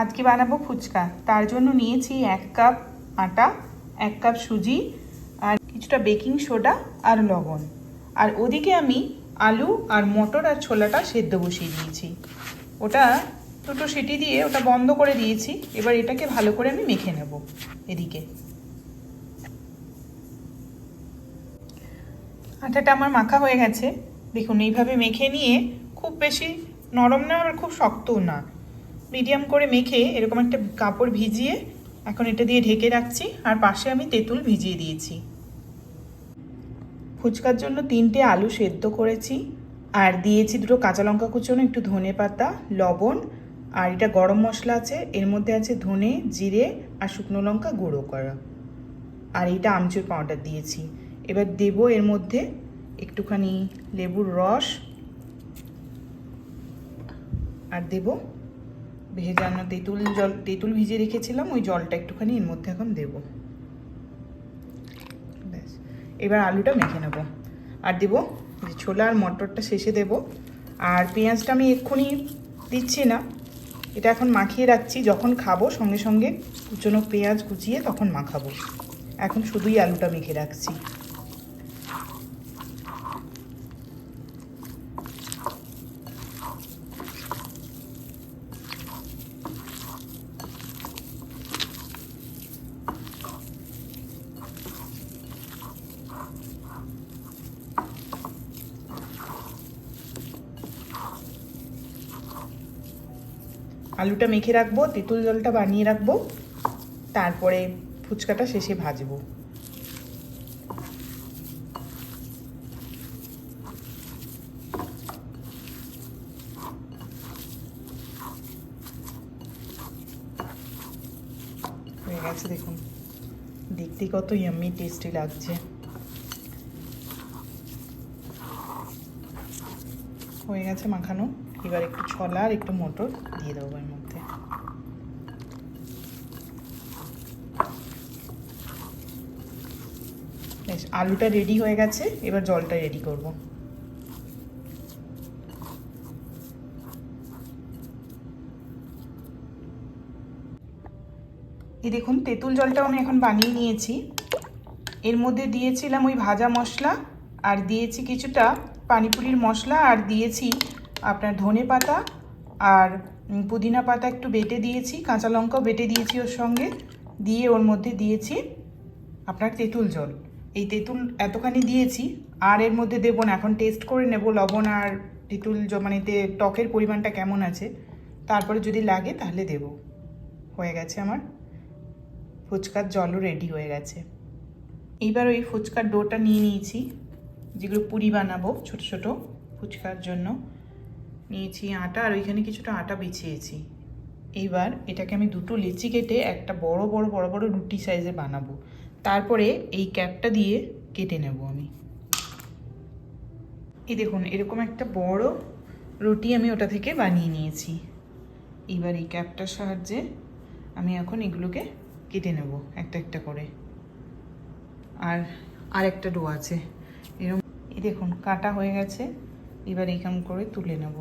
আজকে বানাবো ফুচকা। তার জন্য নিয়েছি এক কাপ আটা, এক কাপ সুজি, আর কিছুটা বেকিং সোডা আর লবণ। আর ওদিকে আমি আলু আর মটর আর ছোলাটা সেদ্ধ বসিয়ে দিয়েছি। ওটা দুটো সিটি দিয়ে ওটা বন্ধ করে দিয়েছি। এবার এটাকে ভালো করে আমি মেখে নেব এদিকে। আটাটা আমার মাখা হয়ে গেছে। দেখুন, এইভাবে মেখে নিয়ে খুব বেশি নরম না আর খুব শক্তও না। মিডিয়াম করে মেখে এরকম একটা কাপড় ভিজিয়ে এখন এটা দিয়ে ঢেকে রাখছি, আর পাশে আমি তেঁতুল ভিজিয়ে দিয়েছি। ফুচকার জন্য তিনটে আলু সেদ্ধ করেছি, আর দিয়েছি দুটো কাঁচা লঙ্কা কুচোনো, একটু ধনে পাতা, লবণ, আর এটা গরম মশলা আছে, এর মধ্যে আছে ধনে, জিরে, আর শুকনো লঙ্কা গুঁড়ো করা। আর এটা আমচুর পাউডার দিয়েছি। এবার দেব এর মধ্যে একটুখানি লেবুর রস, আর দেব ভেজানো তেঁতুল জল, তেঁতুল ভিজিয়ে রেখেছিলাম, ওই জলটা একটুখানি এর মধ্যে এখন দেব। ব্যাস, এবার আলুটা মেখে নেব। আর দেব যে ছোলা আর মটরটা শেষে দেব। আর পেঁয়াজটা আমি এক্ষুনি দিচ্ছি না, এটা এখন মাখিয়ে রাখছি। যখন খাব, সঙ্গে সঙ্গে কুচনো পেঁয়াজ কুচিয়ে তখন মাখাবো। এখন শুধুই আলুটা মেখে রাখছি। আলুটা মেখে রাখব, তেঁতুল জলটা বানিয়ে রাখব, তারপরে ফুচকাটা শেষে ভাজবো। হয়ে গেছে দেখুন। দেখতে কত ইয়াম্মি টেস্টি লাগছে। হয়ে গেছে মাখানো। এবার একটু ছোলা আর একটু মটর দিয়ে দেবো এর মধ্যে। আলুটা রেডি হয়ে গেছে, এবার জলটা রেডি করব। এই দেখুন, তেঁতুল জলটাও আমি এখন বানিয়ে নিয়েছি। এর মধ্যে দিয়েছিলাম ওই ভাজা মশলা, আর দিয়েছি কিছুটা পানিপুরির মশলা, আর দিয়েছি আপনার ধনে পাতা আর পুদিনা পাতা একটু বেটে দিয়েছি, কাঁচা লঙ্কাও বেটে দিয়েছি ওর সঙ্গে, দিয়ে ওর মধ্যে দিয়েছি আপনার তেঁতুল জল। এই তেঁতুল এতখানি দিয়েছি, আর এর মধ্যে দেবো না, এখন টেস্ট করে নেব লবণ আর তেঁতুল মানে টকের পরিমাণটা কেমন আছে, তারপরে যদি লাগে তাহলে দেব। হয়ে গেছে আমার। ফুচকার জলও রেডি হয়ে গেছে। এইবার ওই ফুচকার ডোটা নিয়ে নিয়েছি, যেগুলো পুরি বানাবো ছোট ছোট ফুচকার জন্য। নিয়েছি আটা আর ওইখানে কিছুটা আটা বিছিয়েছি। এইবার এটাকে আমি দুটো লিচি কেটে একটা বড় বড় বড় বড় রুটি সাইজে বানাবো। তারপরে এই ক্যাপটা দিয়ে কেটে নেব আমি। এই দেখুন, এরকম একটা বড় রুটি আমি ওটা থেকে বানিয়ে নিয়েছি। এইবার এই ক্যাপটার সাহায্যে আমি এখন এগুলোকে কেটে নেব একটা একটা করে। আর আর একটা ডো আছে। এরকম এই দেখুন, কাটা হয়ে গেছে। এবার এইখান করে তুলে নেব।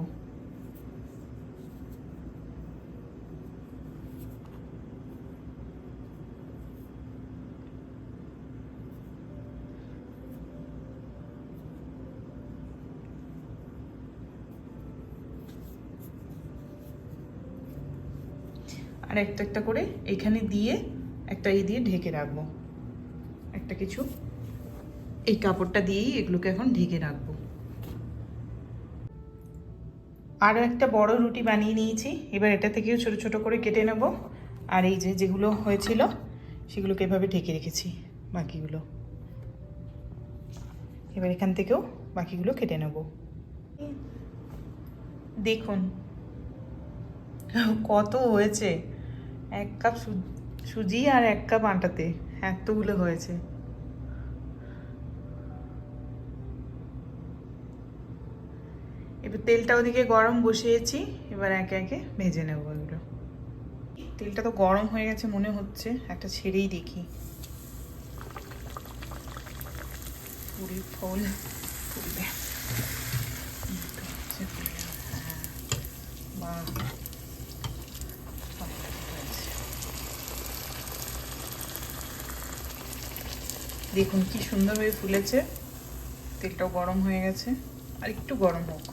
আর একটা একটা করে এখানে দিয়ে একটা ই দিয়ে ঢেকে রাখব। একটা কিছু এই কাপড়টা দিয়েই এগুলোকে এখন ঢেকে রাখব। আরও একটা বড় রুটি বানিয়ে নিয়েছি। এবার এটা থেকেও ছোট ছোট করে কেটে নেব। আর এই যে যেগুলো হয়েছিল, সেগুলোকে এভাবে ঢেকে রেখেছি, বাকিগুলো। এবার এখান থেকেও বাকিগুলো কেটে নেব। দেখুন, কত হয়েছে। এক কাপ সুজি আর এক কাপ আটাতে, এতগুলো হয়েছে। তেলটা ওদিকে গরম বসিয়েছি, এবার একে একে ভেজে নেব এগুলো তেলটা তো গরম হয়ে গেছে মনে হচ্ছে, একটা ছেড়েই দেখি। পুরি ফল দেখুন কি সুন্দরভাবে ফুলেছে, তেলটাও গরম হয়ে গেছে, আর একটু গরম হোক।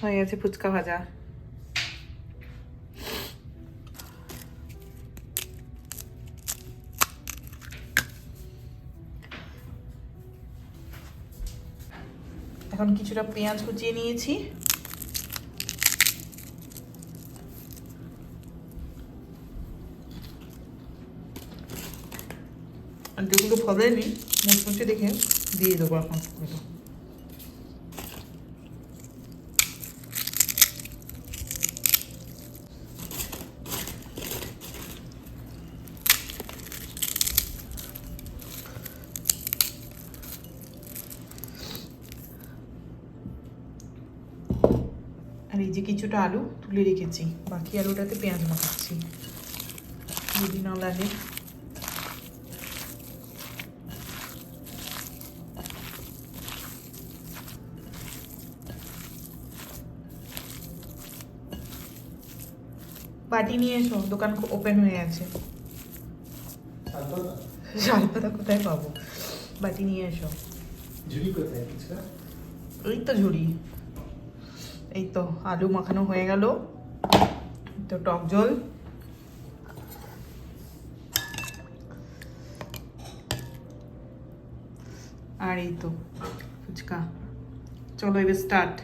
হয়ে গেছে ফুচকা ভাজা এখন কিছুটা পেঁয়াজ কুচিয়ে নিয়েছি। আর যেগুলো ফলেনি মুচমুচে দেখে দিয়ে দেবো এখন। আর এই যে কিছুটা আলু তুলে রেখেছি বাকি আলুটাতে পেঁয়াজ মাখাচ্ছি। যদি না লাগে। বাটি নিয়ে এসো দোকান ওপেন হয়ে আছে। শালপাতা শাল পাতা কোথায় পাবো? বাটি নিয়ে এসো। ঝুড়ি কোথায় ওই তো ঝুড়ি। এই তো আলু মাখানো হয়ে গেল। তো টক জল। আর এই তো ফুচকা। চলো এবার স্টার্ট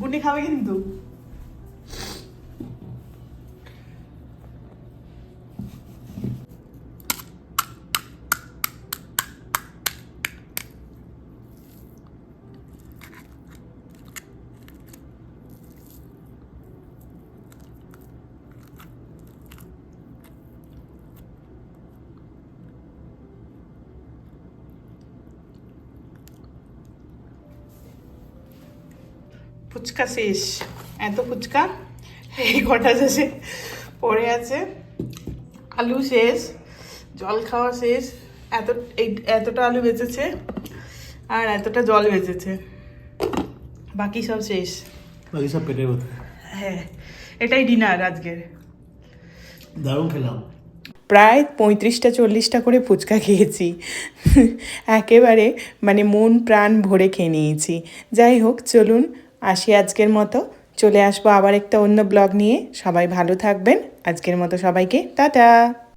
গুনি খাবে কিন্তু? ফুচকা শেষ। এত ফুচকা এই কটা শেষে পড়ে আছে। আলু শেষ জল খাওয়া শেষ। এত এই এতটা আলু বেঁচেছে আর এতটা জল বেঁচেছে। বাকি সব শেষ। বাকি সব পেটের মধ্যে। হ্যাঁ এটাই ডিনার আজকের। দারুণ খেলাম। প্রায় পঁয়ত্রিশটা চল্লিশটা করে ফুচকা খেয়েছি। একেবারে মানে মন প্রাণ ভরে খেয়ে নিয়েছি। যাই হোক চলুন আসি আজকের মতো। চলে আসব আবার একটা অন্য ব্লগ নিয়ে। সবাই ভালো থাকবেন। আজকের মতো সবাইকে, টাটা!